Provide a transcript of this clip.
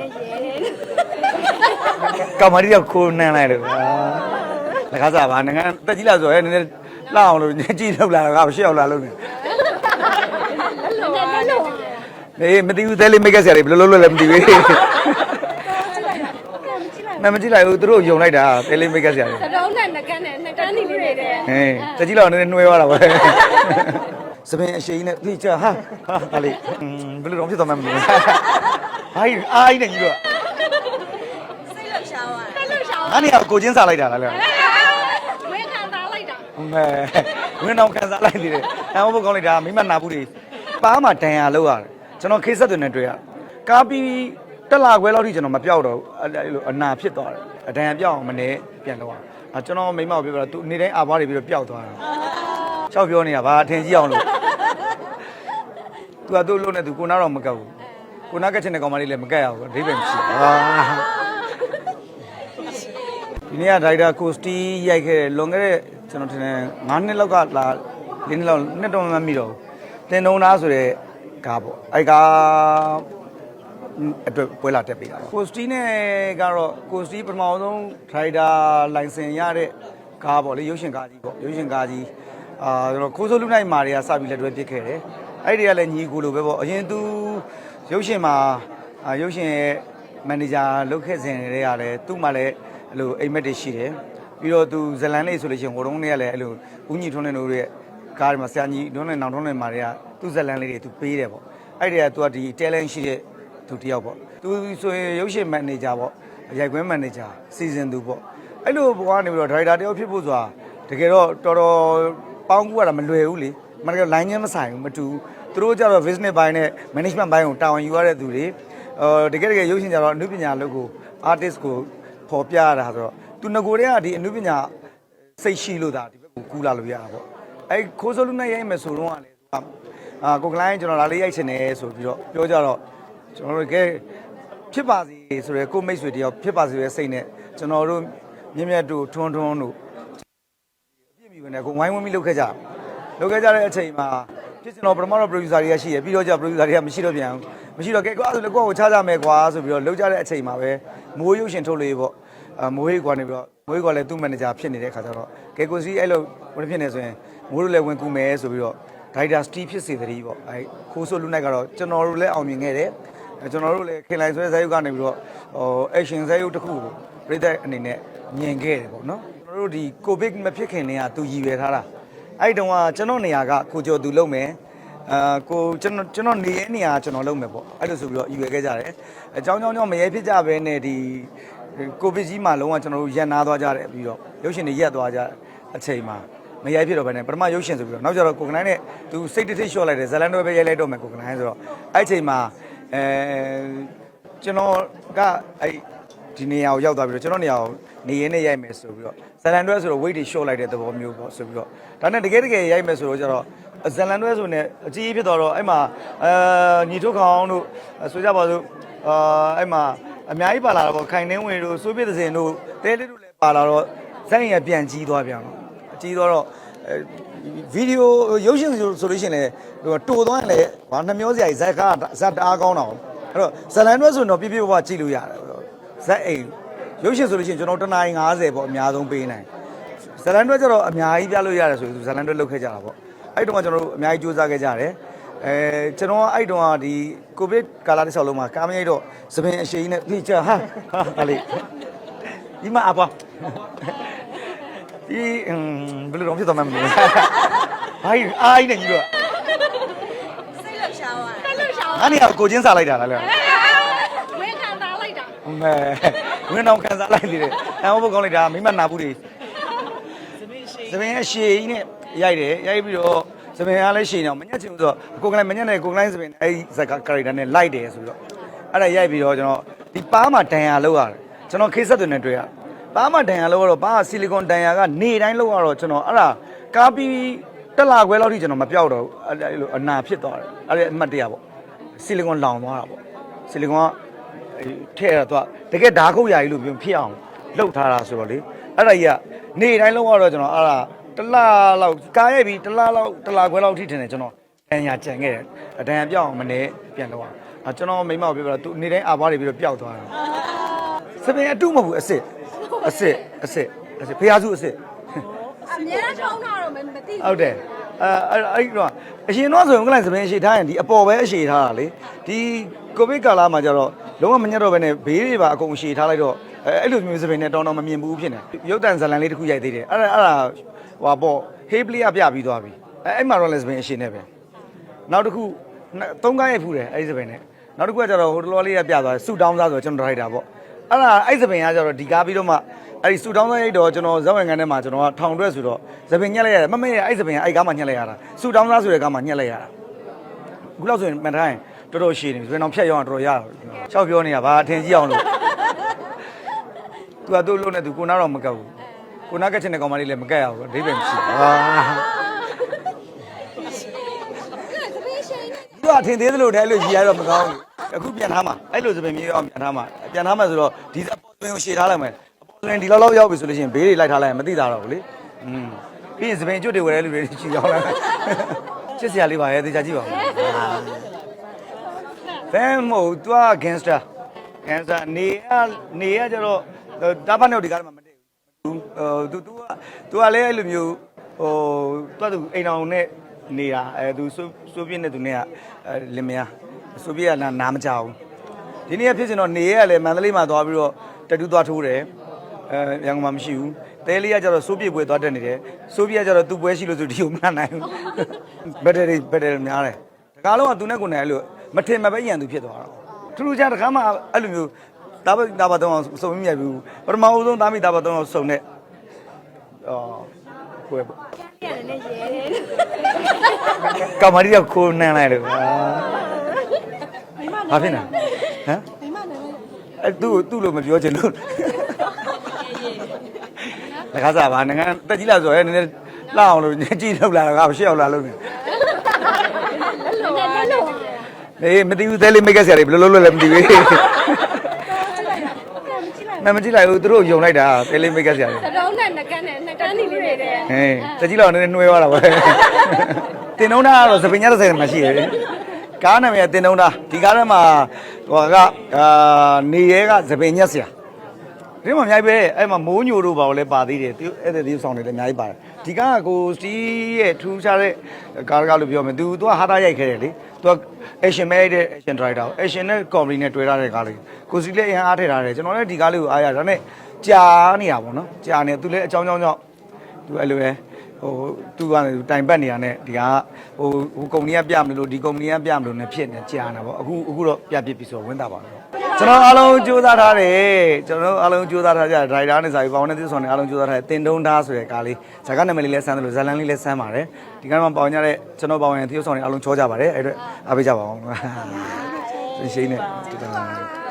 နဲ့ရဲတယ်ကောင်မလေးကခိုးနှမ်းလိုက်လို့အာလကားစားပါငါတက်ကြီးလာဆိုရဲနည်းနည်းလှအောင်လို့ညကြည့်လောက်လာတော့ငါရှေ့အောင်လာလို့နေလက်လုံးလက်လုံးအေးမသိဘူးသဲလေးမိတ်ကက်ဆရာတွေဘယ်လိုလုပ်လို့လဲမသိဘူးနာမကြည့်လိုက်ဘူးသူတို့ယုံလိုက်တာသဲလေးမိတ်ကက်ဆရာတွေသတော်နဲ့နှကန်းနဲ့နှကန်းနေလေးတွေဟဲ့တက်ကြီးလောက်နည်းနည်းနှွဲသွားတာပဲစပင်အရှိန်နဲ့ဒီချာဟာဟာလေဘယ်လိုတော့ဖြစ်သွားမှမသိဘူး ဟာအာကြီးနဲ့ကြီးတော့စိတ်လှရှားသွားတယ်လှရှားငါနေကကိုချင်းစားလိုက်တာလားလေဝင်းခံသားလိုက်တာမဲဝင်းအောင်ခံစားလိုက်သေးတယ်အမဘုတ်ကောင်းလိုက်တာမိမနာဘူးတွေပါးမှာတန်ရလောက်ရတယ်ကျွန်တော်ခေတ်ဆက်တွေနဲ့တွေ့ရကားပြီးတက်လာခွဲလောက်ထိကျွန်တော်မပြောက်တော့ဘူးအဲ့လိုအနာဖြစ်သွားတယ်အတန်ရပြောက်အောင်မနေပြန်တော့အကျွန်တော်မိမကိုပြောပြတော့သူနေတိုင်းအာဘွားတွေပြီးတော့ပျောက်သွားတာချောက်ပြောနေတာဗာအထင်ကြီးအောင်လို့သူကသူ့လုံးနဲ့သူကိုနာတော့မကပ်ဘူး ကိုနာကက်ချင်တဲ့ကောင်မလေးလည်းမကက်ရဘူးအဓိပ္ပာယ်မရှိဘူးဟာဒီနေ့ကဒါရိုက်တာကိုစတီရိုက်ခဲ့တဲ့လွန်ခဲ့တဲ့ကျွန်တော်ထင်တယ်9နှစ်လောက်ကလာ၄နှစ်လောက်နှစ်တော့မမှတ်မိတော့ဘူးတင်တုံသားဆိုတဲ့ကားပေါ့အဲ့ကားအတွက်ပွဲလာတက်ပေးတာပါကိုစတီနဲ့ကတော့ကိုစတီပထမဆုံးဒရိုက်တာလိုင်စင်ရတဲ့ကားပေါ့လေရုပ်ရှင်ကားကြီးပေါ့ရုပ်ရှင်ကားကြီးအာကျွန်တော်ခိုးဆိုးလူနိုင်မာတွေကစပြီးလက်တွဲပစ်ခဲ့တယ်အဲ့ဒီကလည်းညီကိုလိုပဲပေါ့အရင်သူ ရုပ်ရှင်မှာအာရုပ်ရှင်ရဲ့မန်နေဂျာလုပ်ခဲ့စဉ်တွေကလည်းသူ့မှာလည်းအဲ့လိုအိမ်မက်တွေရှိတယ်ပြီးတော့သူဇလန်လေးဆိုလို့ရှိရင်ဟိုတုန်းကလည်းအဲ့လိုဦးညီထွန်းနေတို့ရဲ့ကားတွေမှာဆရာကြီးတွန်းနေနောင်ထွန်းနေမာတွေကသူ့ဇလန်လေးတွေသူပေးတယ်ပေါ့အဲ့ဒီကသူကဒီ talent ရှိတဲ့သူတယောက်ပေါ့သူဆိုရင်ရုပ်ရှင်မန်နေဂျာပေါ့ရိုက်ကွင်းမန်နေဂျာစီစဉ်သူပေါ့အဲ့လိုဘဝကနေပြီးတော့ဒါရိုက်တာတယောက်ဖြစ်ဖို့ဆိုတာတကယ်တော့တော်တော်ပေါင်းကူရတာမလွယ်ဘူးလေမတကယ် line ချင်းမဆိုင်ဘူးမတူဘူး သူတို့ကြတော့ business ဘိုင်းနဲ့ management ဘိုင်းကိုတာဝန်ယူရတဲ့သူတွေအော်တကယ်တကယ်ရုပ်ရှင်ကြတော့အနုပညာလုပ်ကို artist ကိုပေါ်ပြရတာဆိုတော့သူငကိုတည်းကဒီအနုပညာစိတ်ရှိလို့ဒါဒီဘက်ကိုကူးလာလို့ရတာပေါ့အဲ့ခိုးစိုးလူနဲ့ရိုက်မယ်ဆိုတော့ကလေသူကအာကိုကလိုင်းကျွန်တော်လာလေးရိုက်ချင်တယ်ဆိုပြီးတော့ပြောကြတော့ကျွန်တော်တို့ကဲဖြစ်ပါစေဆိုရယ်ကိုမိတ်ဆွေတယောက်ဖြစ်ပါစေရဲ့စိတ်နဲ့ကျွန်တော်တို့မြင့်မြတ်တို့ထွန်းထွန်းတို့အပြည့်မီဝင်နေကိုဝိုင်းဝန်းပြီးလုပ်ခဲ့ကြလုပ်ခဲ့ကြတဲ့အချိန်မှာ ဖြစ်ကျွန်တော်ပထမတော့ producer တွေကရှိရပြီးတော့ကျ producer တွေကမရှိတော့ပြန်ဘူးမရှိတော့ကဲကွာဆိုလည်းကိုယ့်ကိုချကြမယ်ကွာဆိုပြီးတော့လုပ်ကြတဲ့အချိန်မှာပဲမိုးရုပ်ရှင်ထုတ်လို့ပေါ့အမိုးဟိကွာနေပြီးတော့မိုးဟိကွာလည်းသူ့ manager ဖြစ်နေတဲ့ခါကျတော့ကဲကိုစီအဲ့လိုဝင်ဖြစ်နေဆိုရင်မိုးတို့လည်းဝင်ကူမယ်ဆိုပြီးတော့ director Steve ဖြစ်စေတည်းပေါ့အဲခိုးဆိုလူနိုင်ကတော့ကျွန်တော်တို့လည်းအောင်မြင်ခဲ့တယ်အဲကျွန်တော်တို့လည်းခင်လိုက်ဆွဲဇာတ်ရုပ်ကနေပြီးတော့ဟို action ဇာတ်ရုပ်တစ်ခုကိုပြည်သက်အနေနဲ့မြင်ခဲ့တယ်ပေါ့နော်ကျွန်တော်တို့ဒီ covid မဖြစ်ခင်တည်းကသူရည်ရွယ်ထားတာ အဲ့တုန်းကကျွန်တော်နေရာကကိုကျော်သူလုပ်မယ်အာကိုကျွန်တော်ကျွန်တော်နေရဲ့နေရာကျွန်တော်လုပ်မယ်ပေါ့အဲ့လိုဆိုပြီးတော့ရည်ရွယ်ခဲ့ကြတယ်အကြောင်းကြောင်းကြောင့်မရဲဖြစ်ကြဘဲနဲ့ဒီကိုဗစ်ကြီးမှာလုံးဝကျွန်တော်တို့ရက်နာသွားကြတယ်ပြီးတော့ရုပ်ရှင်တွေရက်သွားကြအချိန်မှာမရိုက်ဖြစ်တော့ဘဲနဲ့ပထမရုပ်ရှင်ဆိုပြီးတော့နောက်ကျတော့ကိုကနိုင်းနဲ့သူစိတ်တစ်ထိတ်လျှော့လိုက်တယ်ဇလန်တော့ပဲရိုက်လိုက်တော့မယ်ကိုကနိုင်းဆိုတော့အဲ့အချိန်မှာအဲကျွန်တော်ကအဲ့ ဒီနေရာကိုရောက်သွားပြီးတော့ကျွန်တော်နေရာကိုနေရင်းနဲ့ရိုက်မယ်ဆိုပြီးတော့ဇလန်တွဲဆိုတော့ weight တွေ short လိုက်တဲ့သဘောမျိုးပေါ့ဆိုပြီးတော့ဒါနဲ့တကယ်တကယ်ရိုက်မယ်ဆိုတော့ကျတော့ဇလန်တွဲဆိုနေအကြီးဖြစ်သွားတော့အဲ့မှာအဲညီထုတ်ခေါင်းတို့ဆိုကြပါစို့အာအဲ့မှာအများကြီးပါလာတော့ခိုင်နှင်းဝင်တို့စိုးပြတဲ့စင်တို့တဲလေးတို့လည်းပါလာတော့ဇက်ရင်ကပြန်ကြီးသွားပြန်တော့အကြီးသွားတော့အဲဗီဒီယိုရုပ်ရှင်ဆိုဆိုလို့ရှိရင်လည်းဟိုတိုသွားရင်လည်းဘာနှမျောစရာကြီးဇက်ကဇက်တအားကောင်းတာအဲ့တော့ဇလန်တွဲဆိုတော့ပြပြပပကြည့်လို့ရတယ် ဇက်အိမ်ရုပ်ရှင်ဆိုလို့ရှိရင်ကျွန်တော်တနား50ပေါ့အများဆုံးပေးနိုင်ဇလန်တွဲကျတော့အများကြီးပြလို့ရတယ်ဆိုပြီးဇလန်တွဲလုပ်ခဲ့ကြတာပေါ့အဲ့တုန်းကကျွန်တော်တို့အများကြီးစူးစမ်းခဲ့ကြတယ်အဲကျွန်တော်ကအဲ့တုန်းကဒီကိုဗစ်ကာလတစ်လျှောက်လုံးမှာကားမရိုက်တော့သပင်အရှိန်နဲ့ဖိချဟာဟာလေဒီမှာအပွားဒီဘယ်လိုတော့ဖြစ်သွားမှမသိဘူးဘာကြီးအာကြီးနဲ့ကြီးတော့စိတ်လှရှားသွားတယ်လှရှားငါနေကကိုချင်းစားလိုက်တာလားလေဝင်းခံ သားလိုက်တာမဲဝင်းအောင်ခံစားလိုက်သေးတယ်အမဘုတ်ကောင်းလိုက်တာမိမနာဘူးတွေသပင်အရှိကြီးနဲ့ရိုက်တယ်ရိုက်ပြီးတော့သပင်အားလည်းရှိနေအောင်မညက်ချင်ဘူးဆိုတော့ကိုကလည်းမညက်နဲ့ကိုကလည်းသပင်အဲ့ဒီဇက်ကကာရက်တာနဲ့လိုက်တယ်ဆိုပြီးတော့အဲ့ဒါရိုက်ပြီးတော့ကျွန်တော်ဒီပါးမှာဒဏ်ရာလောက်ရတယ်ကျွန်တော်ခေတ်ဆက်တွေနဲ့တွေ့ရပါးမှာဒဏ်ရာလောက်ကတော့ပါးကဆီလီကွန်ဒဏ်ရာကနေတိုင်းလောက်ရတော့ကျွန်တော်အဲ့ဒါကားပြီးတက်လာခွဲလောက်ထိကျွန်တော်မပြောက်တော့ဘူးအဲ့လိုအနာဖြစ်သွားတယ်အဲ့ဒါအမှတ်တရပေါ့ဆီလီကွန်လောင်သွားတာပေါ့ဆီလီကွန်ကအဲ ထဲ့ရတော့တကယ်ဓာခုတ်ရာကြီးလို့ပြောဖြစ်အောင်လှုပ်ထားတာဆိုတော့လေအဲ့ဒါကြီးကနေတိုင်းလုံးကတော့ကျွန်တော်အဲ့ဒါတစ်လလောက်ကားရိုက်ပြီးတစ်လလောက်တစ်လခွဲလောက်ထိထင်တယ်ကျွန်တော်တန်ညာကြံခဲ့တယ်အတန်ညာပြောင်းအောင်မနေပြန်တော့အကျွန်တော်မိမကိုပြောပြတော့သူနေတိုင်းအာဘွားတွေပြီးတော့ပျောက်သွားတာစပင်အတုမဟုတ်ဘူးအစ်စ်အစ်စ်အစ်စ်အစ်စ်ဖျားစုအစ်စ်အများကြီးထောင်းတာတော့မသိဟုတ်တယ်အဲအဲ့အဲ့တော့အရင်တော့ဆိုရင်ကလိုင်းစပင်းရှိထားရင်ဒီအပေါ်ပဲအရှိထားတာလေဒီကိုဗစ်ကာလမှာကျတော့ လုံးဝမညက်တော့ဘဲနဲ့ဘေးတွေပါအကုန်ရှိထားလိုက်တော့အဲအဲ့လိုမျိုးစပင်းနဲ့တောင်းတော့မမြင်ဘူးဖြစ်နေရုပ်တန်ဇလန်လေးတစ်ခုရိုက်သေးတယ်အဲ့ဒါအဲ့ဒါဟွာပေါ့ဟေးပလီကပြပြီးသွားပြီအဲအဲ့မှာတော့လည်းစပင်းအရှိနေပဲနောက်တစ်ခုသုံးကားရိုက်ဖူးတယ်အဲ့ဒီစပင်းနဲ့နောက်တစ်ခုကကျတော့ဟိုတလောလေးကပြသွားတယ်ဆူတောင်းသားဆိုတော့ကျွန်တော်ထိုက်တာပေါ့အဲ့ဒါအဲ့စပင်းကကျတော့ဒီကားပြီးတော့မှအဲ့ဒီဆူတောင်းသားရိုက်တော့ကျွန်တော်ဇက်ဝင်ကန်ထဲမှာကျွန်တော်ကထောင်တွဲဆိုတော့စပင်းညက်လိုက်ရတယ်မမရဲ့အဲ့စပင်းကအဲ့ကားမှာညက်လိုက်ရတာဆူတောင်းသားဆိုတဲ့ကားမှာညက်လိုက်ရတာအခုလောက်ဆိုရင်မှန်ထားရင် တော်တော်ရှည်နေပြီဆိုရင်တော့ဖြတ်ရောက်အောင်တော်တော်ရတော့ရှောက်ပြောနေတာဗာအထင်ကြီးအောင်လို့ तू ကသူ့လုံးနဲ့ तू ကိုနာတော့မကပ်ဘူးကိုနာကက်ချင်တဲ့ကောင်မလေးလည်းမကက်ရဘူးအဓိပ္ပာယ်မရှိဘူးဟာ သူကအထင်သေးသလိုတည်းအဲ့လိုရည်ရတော့မကောင်းဘူးအခုပြန်ထားမှာအဲ့လိုစပင်မြေအောင်ပြန်ထားမှာပြန်ထားမှာဆိုတော့ဒီစပေါ်သွင်းကိုရှည်ထားလိုက်မယ်အပေါ်သွင်းဒီလောက်လောက်ရောက်ပြီဆိုလို့ရှိရင်ဘေးတွေလိုက်ထားလိုက်ရင်မသိတာတော့ဘူးလေอืมပြီးရင်စပင်ကျွတ်တွေဝယ်တဲ့လူတွေချီရောက်လာချစ်စရာလေးပါရဲ့သေချာကြည့်ပါဦး ဘယ်မဟုတ်သူက gangster gangster နေရနေရကျတော့တာဖတ်နေဒီကားမှာမတည့်ဘူးသူသူကသူကလည်းအဲ့လိုမျိုးဟိုသူကသူအိမ်အောင်နဲ့နေတာအဲသူဆိုပြင်းတဲ့သူနဲ့ကလင်မယားဆိုပြင်းကနားမကြဘူးဒီနေ့ဖြစ်စင်တော့နေရကလည်းမန္တလေးမှာသွားပြီးတော့တတူးသွားထိုးတယ်အဲရန်ကုန်မှာမရှိဘူးတဲလေးကကျတော့စိုးပြပွဲသွားတက်နေတယ်စိုးပြကကျတော့သူ့ပွဲရှိလို့ဆိုဒီကိုမနိုင်ဘူးဘက်တရီဘက်တရီများတယ်တကားလုံးကသူနဲ့ကိုယ်နဲ့အဲ့လို မထင်မပဲရန်သူဖြစ်သွားတာထူးထူးခြားတကားမှအဲ့လိုမျိုးတာဘတာဘတော့အောင်စုံမိမြတ်ဘူးပထမဦးဆုံးတာမိတာဘတော့အောင်စုံတဲ့အော်ကိုယ်ပေါ့ရတယ်နဲ့ရဲတယ်ကောင်မလေးကခိုးနှမ်းလိုက်လို့ဟာဘာဖြစ်နေဟမ်မိမနဲ့အဲ့သူ့ကိုသူ့လို့မပြောချင်လို့လကားစားပါငါတက်ကြီးလာဆိုရဲနည်းနည်းလှအောင်လို့ကြည့်လောက်လာတော့ငါရှေ့အောင်လာလို့နေအဲ့လိုအဲ့လို အေးမသိဘူးသဲလေးမိတ်ကဆရာတွေဘယ်လိုလုပ်လို့လဲမသိဘူးမမကြည့်လိုက်ဘူးသူတို့ယုံလိုက်တာသဲလေးမိတ်ကဆရာတွေသတော်နဲ့နှကန်းနဲ့နှကန်းနေလေးတွေတဲ့ဟေးတက်ကြီးလောက်နည်းနည်းနှွှဲသွားတာပဲတင်တုံးသားကတော့စပင်ည30မှာရှိတယ်ကားနာမည်ကတင်တုံးသားဒီကားထဲမှာဟိုကအာနေရဲကစပင်ညက်ဆရာ ဒီမှာအများကြီးပဲအဲ့မှာမိုးညိုတို့ဘာလို့လဲပါသေးတယ်သူအဲ့တဲ့ဒီဆောင်တွေလည်းအများကြီးပါတယ်ဒီကားကကိုစတီးရဲ့ထူးခြားတဲ့ကားကားလို့ပြောမယ်သူသူကဟာတာရိုက်ခဲ့တယ်လေသူက action မဲ့တဲ့ action driver action နဲ့ comedy နဲ့တွေ့ရတဲ့ကားလေးကိုစီလည်းအရင်အားထည့်ထားတယ်ကျွန်တော်လည်းဒီကားလေးကိုအားရဒါနဲ့ကြာနေတာပေါ့နော်ကြာနေသူလည်းအကြောင်းကြောင်းကြောင့်သူအဲ့လိုပဲဟိုသူကနေတိုင်ပတ်နေရတဲ့ဒီကဟိုဟိုကုမ္ပဏီကပြမလို့ဒီကုမ္ပဏီကပြမလို့ ਨੇ ဖြစ်နေကြာနေတာပေါ့အခုအခုတော့ပြပြပြီဆိုတော့ဝင်းတာပါတော့ ကျွန်တော်အားလုံးစူးစမ်းထားတယ်ကျွန်တော်အားလုံးစူးစမ်းထားကြဒရိုက်တာနဲ့စာပြီးပေါင်းနဲ့သစ္စာနဲ့အားလုံးစူးစမ်းထားတယ်တင်တုံးသားဆိုတဲ့ကားလေးဇာကနာမည်လေးလည်းဆန်းတယ်လို့ဇာလန်လေးလည်းဆန်းပါတယ်ဒီကနေ့မှပေါင်းကြတဲ့ကျွန်တော်ပေါင်းရင်သစ္စာနဲ့အားလုံးချောကြပါတယ်အဲ့တော့အားပေးကြပါအောင်ရှိနေတူတာ